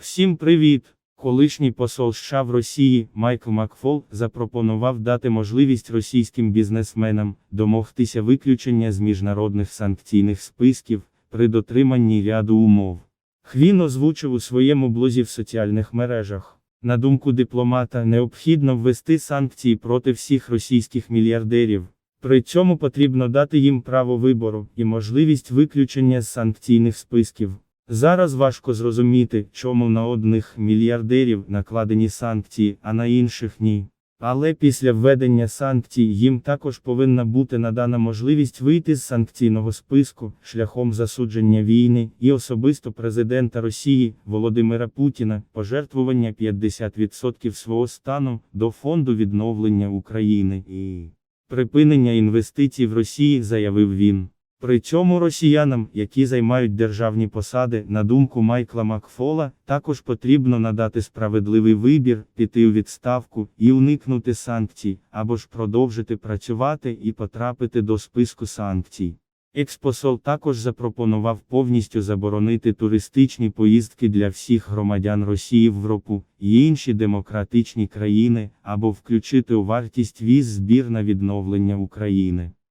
Всім привіт! Колишній посол США в Росії Майкл Макфол запропонував дати можливість російським бізнесменам домогтися виключення з міжнародних санкційних списків при дотриманні ряду умов. Хвін озвучив у своєму блозі в соціальних мережах. На думку дипломата, необхідно ввести санкції проти всіх російських мільярдерів. При цьому потрібно дати їм право вибору і можливість виключення з санкційних списків. Зараз важко зрозуміти, чому на одних мільярдерів накладені санкції, а на інших ні. Але після введення санкцій їм також повинна бути надана можливість вийти з санкційного списку шляхом засудження війни і особисто президента Росії Володимира Путіна пожертвування 50% свого стану до фонду відновлення України і припинення інвестицій в Росії, заявив він. При цьому росіянам, які займають державні посади, на думку Майкла Макфола, також потрібно надати справедливий вибір, піти у відставку і уникнути санкцій, або ж продовжити працювати і потрапити до списку санкцій. Експосол також запропонував повністю заборонити туристичні поїздки для всіх громадян Росії в Європу і інші демократичні країни, або включити у вартість віз збір на відновлення України.